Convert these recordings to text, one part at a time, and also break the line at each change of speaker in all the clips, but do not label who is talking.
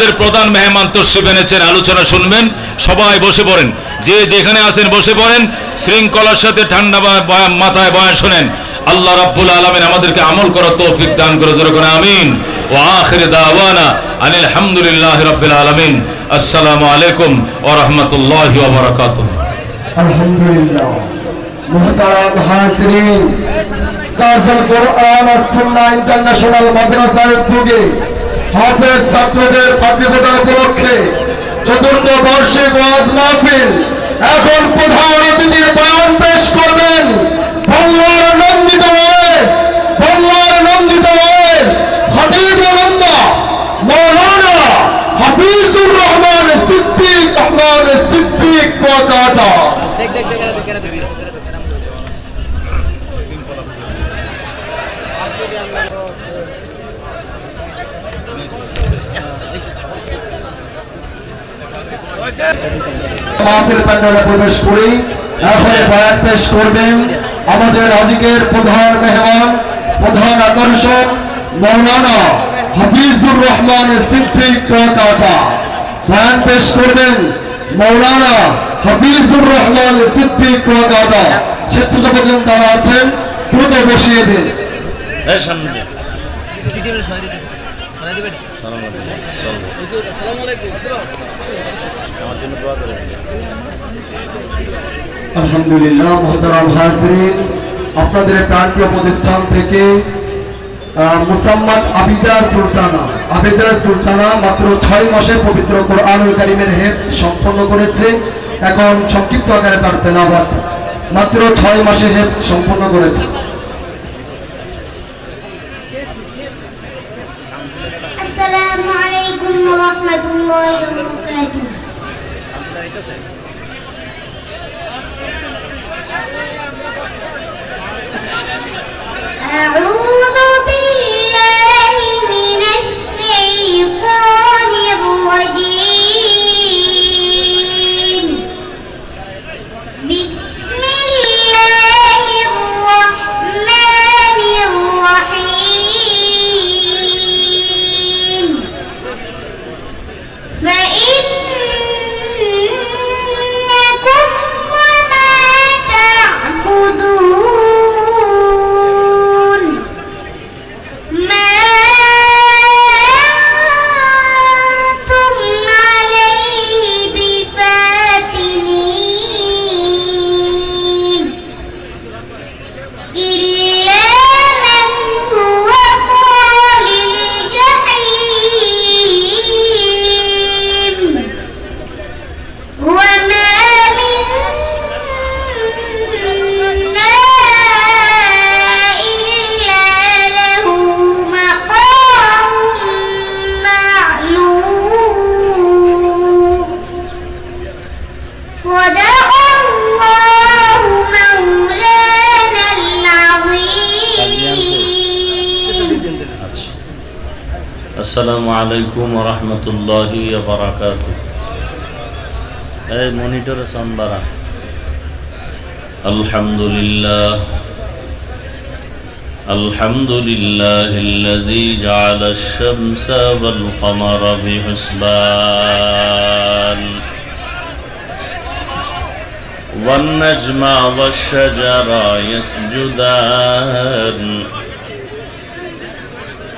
আমাদের প্রধান মেহমান তশরিফ এনেছেন, আলোচনা শুনবেন, সবাই বসে পড়েন। যে যেখানে আছেন বসে পড়েন, শৃঙ্খলার সাথে ঠান্ডা মাথায় বয়ান শোনেন। আল্লাহ রাব্বুল আলামিন আমাদেরকে আমল করার তৌফিক দান করে, জোরে করে আমিন। ওয়া আখির দাওয়ানা আনিল হামদুলিল্লাহি রাব্বিল আলামিন। আসসালামু আলাইকুম ওয়া রাহমাতুল্লাহি ওয়া বারাকাতুহু।
আলহামদুলিল্লাহ। হাজরিন, কাজল কোরআন সুন্নাহ ইন্টারন্যাশনাল মাদ্রাসার উদ্যোগে হাফেজ ছাত্রদের পাঠ্য প্রদান উপলক্ষে চতুর্থ বার্ষিক ওয়াজ মাহফিল। এখন প্রধান অতিথির বয়ান পেশ করবেন বাংলার নন্দিত প্যান্ডেলে প্রবেশ করি এখন বয়ান পেশ করবেন আমাদের আজকের প্রধান মেহমান, প্রধান আকর্ষণ মৌলানা হাফিজুর রহমান সিদ্দিক কুয়াকাটা বয়ান পেশ করবেন মৌলানা হাফিজুর রহমান সিদ্দিক কুয়াকাটা স্বেচ্ছাসেবক তারা আছেন, দ্রুত বসিয়ে দিন।
পৃথিবীর
আলহামদুলিল্লাহ মোহতারাম আপনাদের প্রান্তীয় প্রতিষ্ঠান থেকে মুসাম্মাদ আবিদা সুলতানা। আবিদা সুলতানা মাত্র ছয় মাসে পবিত্র কোরআনুল কারিমের হেফস সম্পন্ন করেছে। এখন সংক্ষিপ্ত আকারে তার তেলাবাদ মাত্র ছয় মাসে হেফস সম্পন্ন করেছে।
Do Muhammadullah não أعوذ
আলাইকুম রহমতুল্লাহি বারাকাত এই মনিটরে সাউন্ড বাড়া আলহামদুলিল্লাহ الحمد لله الذي جعل الشمس والقمر بحسبان والنجم والشجر يسجدان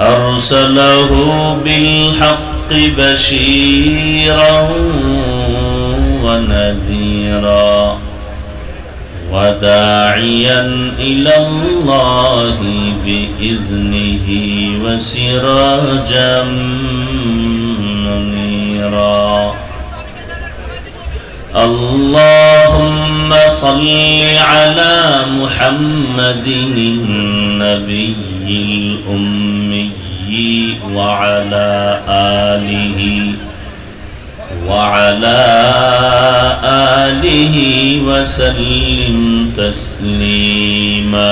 أرسله بالحق بشيرا ونذيرا وداعيا إلى الله بإذنه وسراجا منيرا. اللهم صل على محمد النبي الأمي وعلى آله وعلى آله وسلم تسليما.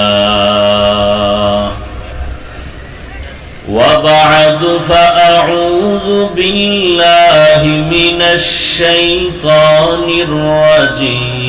وبعد فأعوذ بالله من الشيطان الرجيم.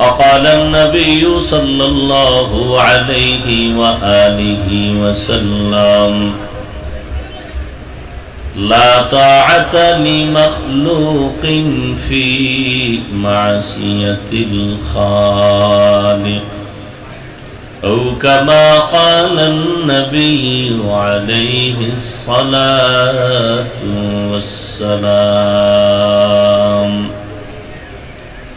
وقال النبي صلى الله عليه وآله وسلم لا طاعة لمخلوق في معصية الخالق أو كما قال النبي عليه الصلاة والسلام.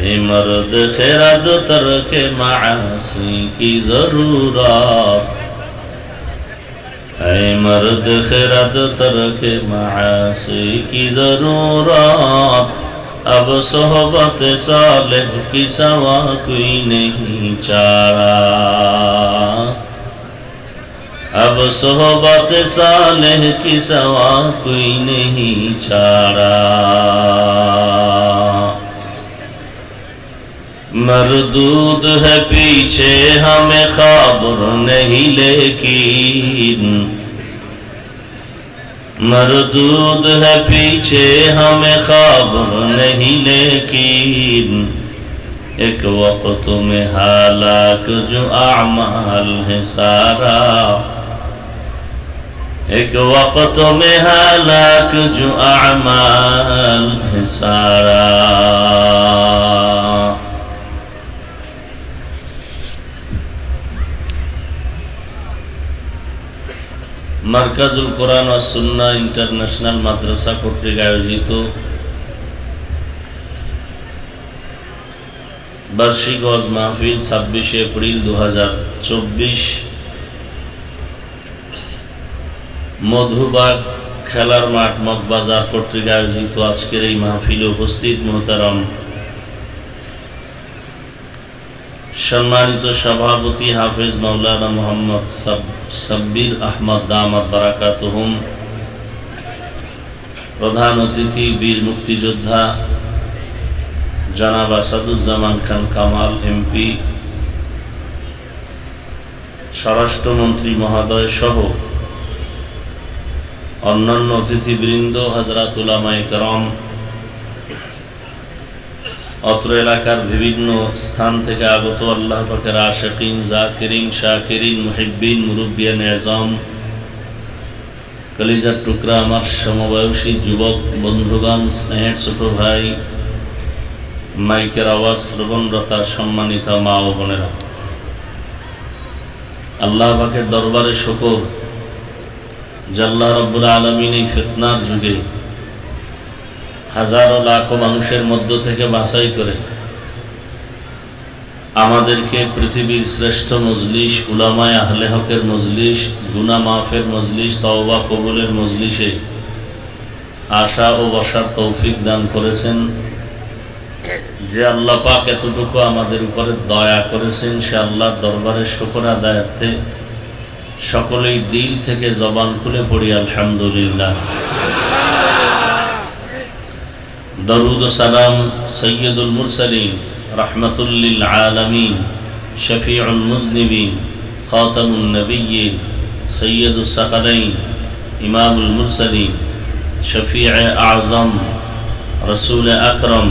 ہے مرد خیرد ترک معاصی کی ضرورت ہے مرد خیرد ترک معاصی کی ضرورت اب صحبت صالح کی سوا کوئی نہیں چارہ اب صحبت صالح کی سوا کوئی نہیں چارہ مردود ہے پیچھے ہمیں خبر نہیں، لیکن مردود ہے پیچھے ہمیں خبر نہیں، لیکن ایک وقت میں حالاک جو اعمال ہے سارا۔ ایک وقت میں حالاک جو اعمال ہے سارا۔ মার্কাজুল কোরআন ও সুন্না ইন্টারন্যাশনাল মাদ্রাসা কর্তৃক আয়োজিত বার্ষিক হজ মাহফিল ছাব্বিশে এপ্রিল দু হাজার চব্বিশ। মধুবাগ খেলার মাঠ মগবাজার কর্তৃক আয়োজিত আজকের এই মাহফিলে উপস্থিত মোহতারাম সম্মানিত সভাপতি হাফেজ মাওলানা মোহাম্মদ সাব- সাব্বির আহমদ দামাত বারাকাত প্রধান অতিথি, বীর মুক্তিযোদ্ধা, জনাব আসাদুজ্জামান খান কামাল, এমপি, স্বরাষ্ট্রমন্ত্রী মহোদয় সহ অন্যান্য অতিথিবৃন্দ হাজরাত উলামায়ে করম অত্র এলাকার বিভিন্ন স্থান থেকে আগত আল্লাহ পাকের আশাকিন, জাকিরিন, শাকিরিন, মুহিব্বিন, মুরব্বিয়ান, এজম, কলিজার টুকরা আমার সমবয়সী যুবক, বন্ধুগণ, স্নেহের ছোট ভাই, মাইকের আওয়াজ শ্রবণরতা সম্মানিতা মা ও বোনেরা। আল্লাহ পাকের দরবারে শকর জাল্লা রব্বুল আলমিন এই ফিতনার যুগে হাজারো লাখো মানুষের মধ্য থেকে বাছাই করে আমাদেরকে পৃথিবীর শ্রেষ্ঠ মজলিস, উলামায় আহলে হকের মজলিস, গুনা মাফের মজলিস, তওবা কবুলের মজলিসে আশা ও বসার তৌফিক দান করেছেন। যে আল্লাহ পাক এতটুকু আমাদের উপরে দয়া করেছেন, সে আল্লাহর দরবারে শুকর আদায়ার্থে সকলেই দিল থেকে জবান খুলে পড়ি, আলহামদুলিল্লাহ। درود و سلام سید المرسلین رحمت للعالمین شفیع المذنبین خاتم النبیین سید الثقلین امام المرسلین شفیع اعظم رسول اکرم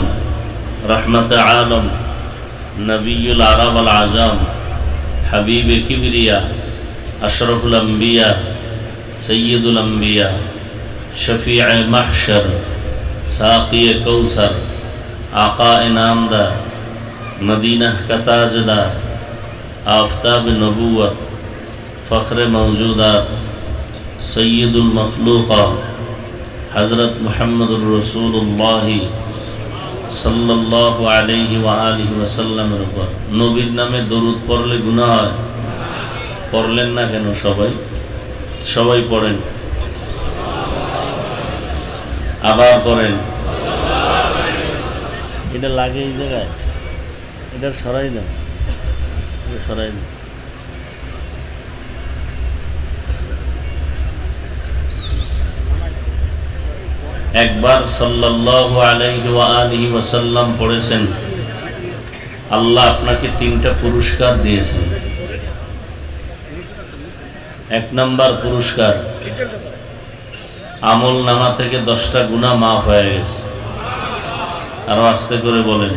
رحمت عالم نبی العرب العظام حبیب کبریا اشرف الانبیاء سید الانبیاء شفیع محشر ساقی کوثر، آقا انعام دار مدینہ کا تاجدار آفتاب نبوت، فخر موجودہ سید المخلوقہ حضرت محمد الرسول اللہ صلی اللہ علیہ وآلہ وسلم উপর নবীর নামে گناہ পড়লে গুনাহ হয় পড়লেন না কেন সবাই সবাই পড়েন আবার পড়েন এটা লাগে এই জায়গায়। এটা সরাই দেন। সরাই দেন। একবার ওয়াসাল্লাম পড়েছেন। আল্লাহ আপনাকে তিনটা পুরস্কার দিয়েছেন। এক নাম্বার পুরস্কার আমল নামা থেকে দশটা গুণা মাফ হয়ে গেছে। আরও আস্তে করে বলেন।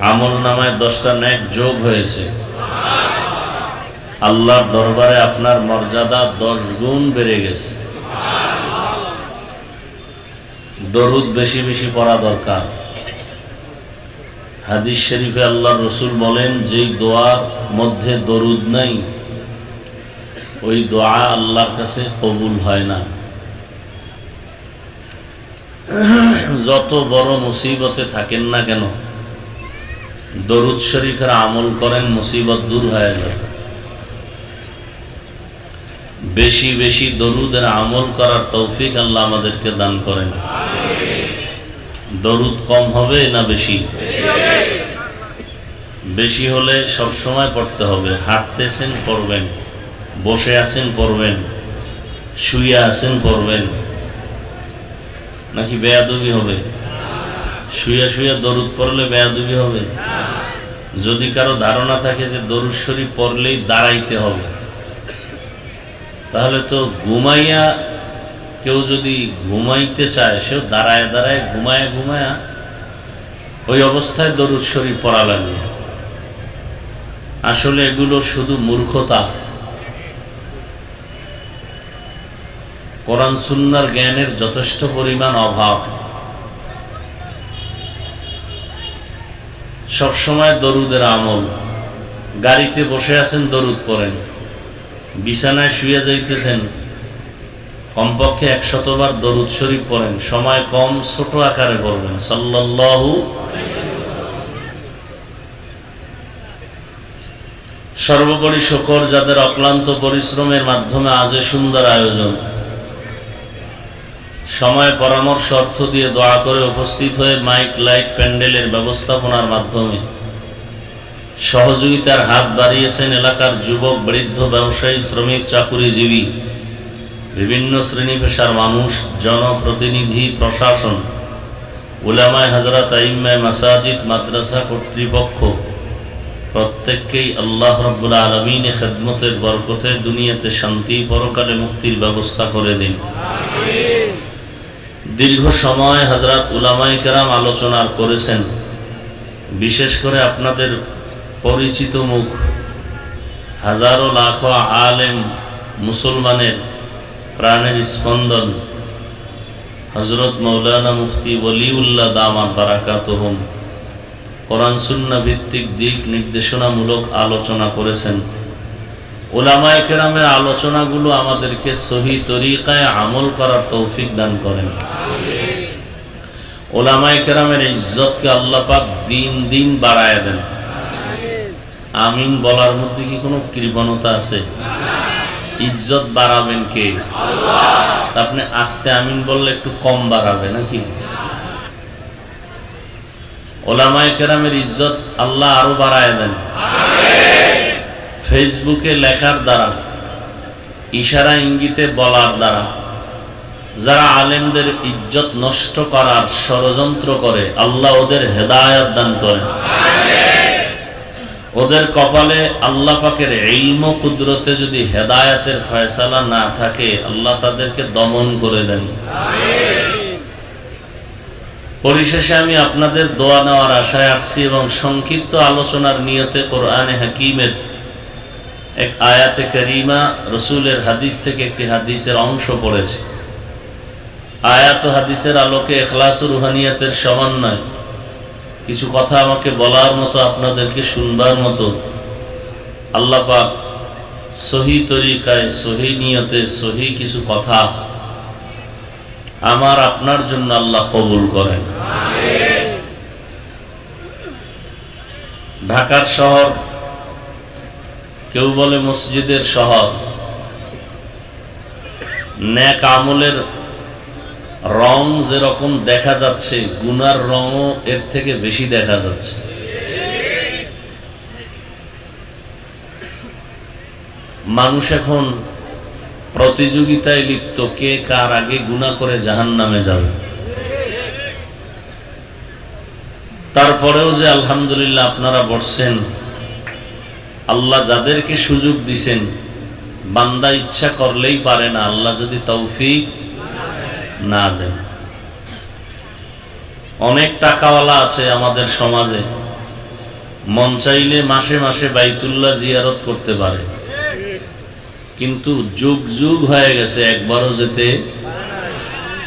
আমল নামায় দশটা ন্যাক যোগ হয়েছে। আল্লাহর দরবারে আপনার মর্যাদা দশ গুণ বেড়ে গেছে। দরুদ বেশি বেশি পড়া দরকার। হাদিস শরীফে আল্লাহ রসুল বলেন, যেই দোয়ার মধ্যে দরুদ নাই ওই দোয়া আল্লাহর কাছে কবুল হয় না। যত বড় মুসিবতে থাকেন না কেন, দরুদ শরীফের আমল করেন, মুসিবত দূর হয়ে যাবে। বেশি বেশি দরুদের আমল করার তৌফিক আল্লাহ আমাদেরকে দান করেন। দরুদ কম হবে না বেশি? বেশি হলে সব সময় পড়তে হবে, হাঁটতেছেন, পড়বেন। বসে আছেন পড়বেন শুয়ে আছেন পড়বেন নাকি বেয়াদবি হবে? শুয়ে শুয়ে দরুদ পড়লে বেয়াদবি হবে? যদি কারও ধারণা থাকে যে দরুদ শরীফ পড়লেই দাঁড়াইতে হবে, তাহলে তো ঘুমাইয়া কেউ যদি ঘুমাইতে চায়, সেও দাঁড়ায় দাঁড়ায় ঘুমায় ঘুমায়া ওই অবস্থায় দরুদ শরীফ পড়া লাগে আসলে এগুলো শুধু মূর্খতা। কোরআন সুন্নার জ্ঞানের যথেষ্ট পরিমাণ অভাব। সবসময় দরুদের আমল। গাড়িতে বসে আছেন, দরুদ পড়েন। বিছানায় শুয়ে যাইতেছেন। কমপক্ষে একশতবার দরুদ শরীফ পড়েন। সময় কম, ছোট আকারে পড়বেন। সাল্লাল্লাহু সর্বোপরি শকর যাদের অক্লান্ত পরিশ্রমের মাধ্যমে আজ সুন্দর আয়োজন। সময় পরামর্শ অর্থ দিয়ে দোয়া করে উপস্থিত হয়ে মাইক, লাইট, প্যান্ডেলের ব্যবস্থাপনার মাধ্যমে সহযোগিতার হাত বাড়িয়েছেন এলাকার যুবক, বৃদ্ধ, ব্যবসায়ী, শ্রমিক, চাকুরিজীবী, বিভিন্ন শ্রেণি পেশার মানুষ, জনপ্রতিনিধি, প্রশাসন, উলামায় হাজরাত আইম্মায় মাসাজিদ, মাদ্রাসা কর্তৃপক্ষ। প্রত্যেককেই আল্লাহ রব্বুল আলমিনে খেদমতের বরকতে দুনিয়াতে শান্তি পরকালে মুক্তির ব্যবস্থা করে দিন। দীর্ঘ সময় হজরত উলামাই কেরাম আলোচনা করেছেন। বিশেষ করে আপনাদের পরিচিত মুখ, হাজারো লাখো আলেম মুসলমানের প্রাণের স্পন্দন। হজরত মৌলানা মুফতি ওলিউল্লাহ দামান বারাকাত হোম কোরআন সুন্না ভিত্তিক দিক নির্দেশনামূলক আলোচনা করেছেন। ওলামায় কেরামের আলোচনাগুলো আমাদেরকে সহি তরিকায় আমল করার তৌফিক দান করেন। ওলামায় কেরামের ইজ্জতকে আল্লাহ পাক দিন দিন বাড়ায় দেন। আমিন বলার মধ্যে কি কোনো কৃপণতা আছে? ইজ্জত বাড়াবেন কে? আপনি আস্তে আমিন বললে একটু কম বাড়াবে নাকি? ওলামায় কেরামের ইজ্জত আল্লাহ আরও বাড়ায় দেন। ফেসবুকে লেখার দ্বারা, ইশারা ইঙ্গিতে বলার দ্বারা, যারা আলেমদের ইজ্জত নষ্ট করার ষড়যন্ত্র করে, আল্লাহ ওদের হেদায়ত দান করেন ওদের কপালে আল্লাহ পাকের ইলম কুদরতে যদি হেদায়াতের ফয়সালা না থাকে, আল্লাহ তাদেরকে দমন করে দেন। পরিশেষে আমি আপনাদের দোয়া নেওয়ার আশায় আসছি এবং সংক্ষিপ্ত আলোচনার নিয়তে কোরআনে হাকিমের এক আয়াতে করিমা রসুলের হাদিস থেকে একটি হাদিসের অংশ পড়েছে। আয়াত হাদিসের আলোকে এখলাস রুহানিয়াতের সমন্বয়। কিছু কথা আমাকে বলার মতো আপনাদেরকে শুনবার মতো। আল্লাহ পাক সহি তরিকায় সহি নিয়তে সহি কিছু কথা আমার আপনার জন্য আল্লাহ কবুল করেন। ঢাকার শহর কেউ বলে মসজিদের শহর। ন্যাক আমলের রং যেরকম দেখা যাচ্ছে, গুনার রঙও এর থেকে বেশি দেখা যাচ্ছে। মানুষ এখন প্রতিযোগিতায় লিপ্ত, কে কার আগে গুণা করে জাহান নামে যাবে। তারপরেও যে আলহামদুলিল্লাহ আপনারা বসছেন আল্লাহ যাদেরকে সুযোগ দিছেন, বান্দা ইচ্ছা করলেই পারে না, আল্লাহ যদি তৌফিক না দেন। অনেক টাকাওয়ালা আছে আমাদের সমাজে, মন চাইলে মাসে মাসে বাইতুল্লাহ জিয়ারত করতে পারে। কিন্তু যুগ যুগ হয়ে গেছে, একবারও যেতে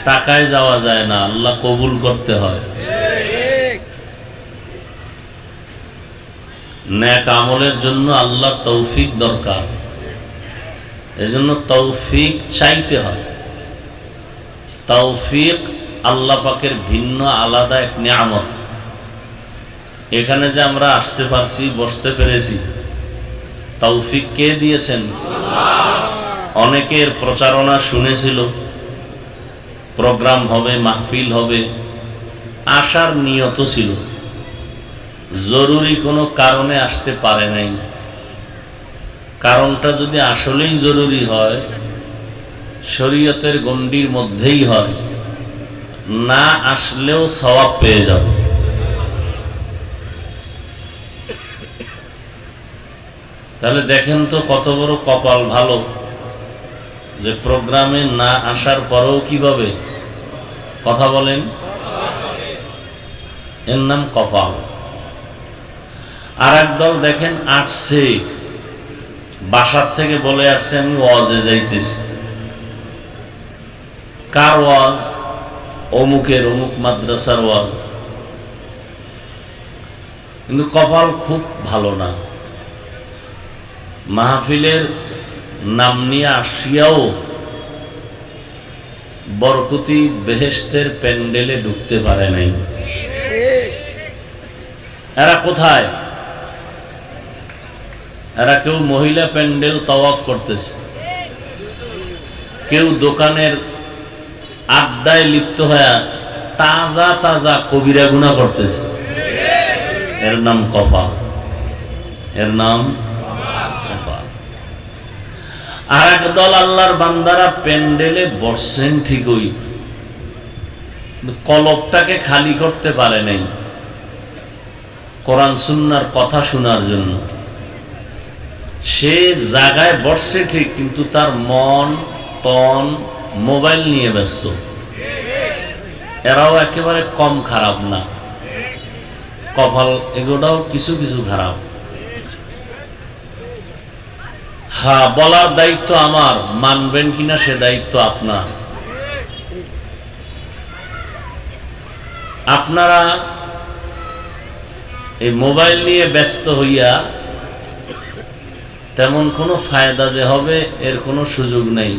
টাকায় যাওয়া যায় না, আল্লাহ কবুল করতে হয়। ন্যাক আমলের জন্য আল্লাহ তৌফিক দরকার। এজন্য তৌফিক চাইতে হয়। তৌফিক আল্লাহ পাকের ভিন্ন আলাদা এক নিয়ামত। এখানে যে আমরা আসতে পারছি, বসতে পেরেছি, তৌফিক কে দিয়েছেন? অনেকের প্রচারণা শুনেছিল, প্রোগ্রাম হবে, মাহফিল হবে আসার নিয়ত ছিল। জরুরি কোনো কারণে আসতে পারে নাই। কারণটা যদি আসলেই জরুরি হয়, শরীয়তের গণ্ডির মধ্যেই হয়, না আসলেও সওয়াব পেয়ে যাবে। তাহলে দেখেন তো কত বড় কপাল ভালো যে প্রোগ্রামে না আসার পরেও কীভাবে কথা বলেন? এর নাম কপাল। আর দল দেখেন আসছে। বাসার থেকে বলে আসছে আমি ওয়াজে যাইতেছি। কার ওয়াজ? অমুকের, অমুক মাদ্রাসার ওয়াজ। কিন্তু কপাল খুব ভালো না। মাহফিলের নাম নিয়ে আসিয়াও বরকতি বেহেস্তের প্যান্ডেলে ঢুকতে পারে নাই। এরা কোথায়? এরা কেউ মহিলা প্যান্ডেল তওয়াফ করতেছে। কেউ দোকানের আড্ডায় লিপ্ত হয়ে তাজা তাজা কবিরা গুণা করতেছে। এর নাম কফা। এর নাম আর এক দল আল্লাহর বান্দারা প্যান্ডেলে বসছেন ঠিকই। কিন্তু কলবটাকে খালি করতে পারে নাই। কোরআন সুন্নার কথা শোনার জন্য। সে জায়গায় বসছে ঠিক, কিন্তু তার মন, তন, মোবাইল নিয়ে ব্যস্ত। এরাও একেবারে কম খারাপ না। কপাল এগুলোটাও কিছু কিছু খারাপ। হ্যাঁ বলার দায়িত্ব আমার। মানবেন কিনা সে দায়িত্ব আপনার। আপনারা এই মোবাইল নিয়ে ব্যস্ত হইয়া তেমন কোনো ফায়দা যে হবে, এর কোনো সুযোগ নেই।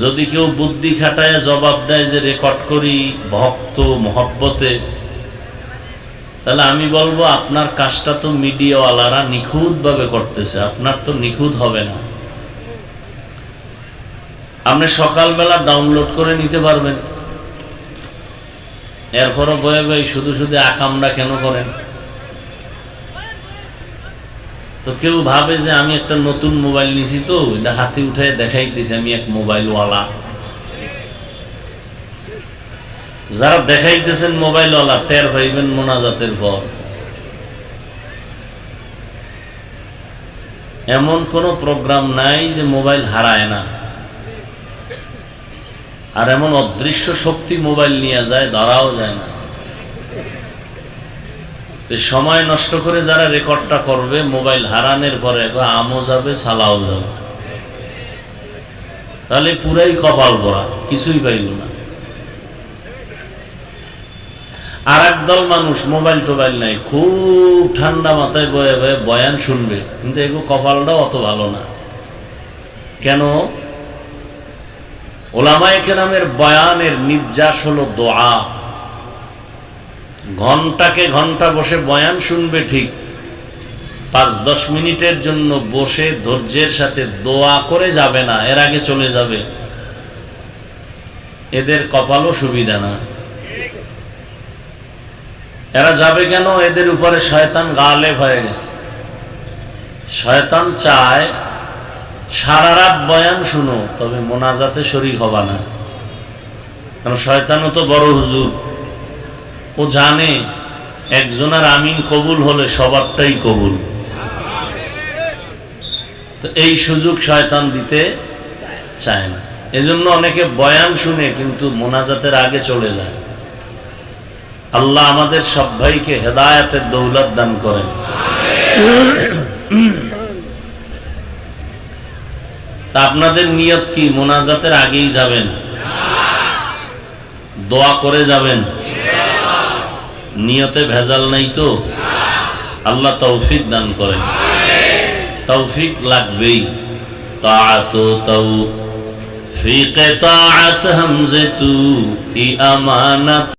যদি কেউ বুদ্ধি খাটায়, জবাব দেয় যে রেকর্ড করি ভক্ত মহব্বতে, তাহলে আমি বলব, আপনার কাজটা তো মিডিয়াওয়ালারা নিখুঁতভাবে করতেছে, আপনার তো নিখুঁত হবে না। আপনি সকালবেলা ডাউনলোড করে নিতে পারবেন। এরপরও বয়ে বয়ে শুধু শুধু আকামটা কেন করেন? তো কেউ ভাবে যে আমি একটা নতুন মোবাইল নিছি তো, এটা হাতে উঠে দেখাইতেছি আমি এক মোবাইলওয়ালা। যারা দেখাইতেছেন মোবাইলওয়ালা, টের পাইবেন মোনাজাতের পর। এমন কোন প্রোগ্রাম নাই যে মোবাইল হারায় না। আর এমন অদৃশ্য শক্তি মোবাইল নিয়ে যায় ধরাও যায় না। সময় নষ্ট করে যারা রেকর্ডটা করবে, মোবাইল হারানোর পরে একবার আমও যাবে, সালাও যাবে। তাহলে পুরাই কপাল পরা কিছুই পাইল না। আর দল মানুষ, মোবাইল টোবাইল নাই, খুব ঠান্ডা মাথায় বয়ে বয়ে বয়ান শুনবে, কিন্তু এগো কপালটা অত ভালো না। কেন? ওলামায় কেরামের বয়ানের নির্যাস হলো দোয়া। ঘন্টাকে ঘণ্টা বসে বয়ান শুনবে ঠিক। পাঁচ দশ মিনিটের জন্য বসে ধৈর্যের সাথে দোয়া করে যাবে না, এর আগে চলে যাবে। এদের কপালও সুবিধা না। এরা যাবে কেন? এদের উপরে শয়তান গালেব হয়ে গেছে। শয়তান চায়, সারা রাত বয়ান শুনো, তবে মোনাজাতে শরিক হবা না। কারণ শয়তানও তো বড় হুজুর। ও জানে, একজনের আমিন কবুল হলে সবারটাই কবুল। তো এই সুযোগ শয়তান দিতে চায় না। এজন্য অনেকে বয়ান শুনে কিন্তু মোনাজাতের আগে চলে যায়। আল্লাহ আমাদের সব ভাইকে হেদায়াতের দৌলত দান করেন। তা আপনাদের নিয়ত কি? মোনাজাতের আগেই যাবেন? দোয়া করে যাবেন? নিয়তে ভেজাল নাই তো? আল্লাহ তৌফিক দান করেন। তৌফিক লাগবেই। তাআত তাও ফি কিতাআত হামজাতু ই আমানাত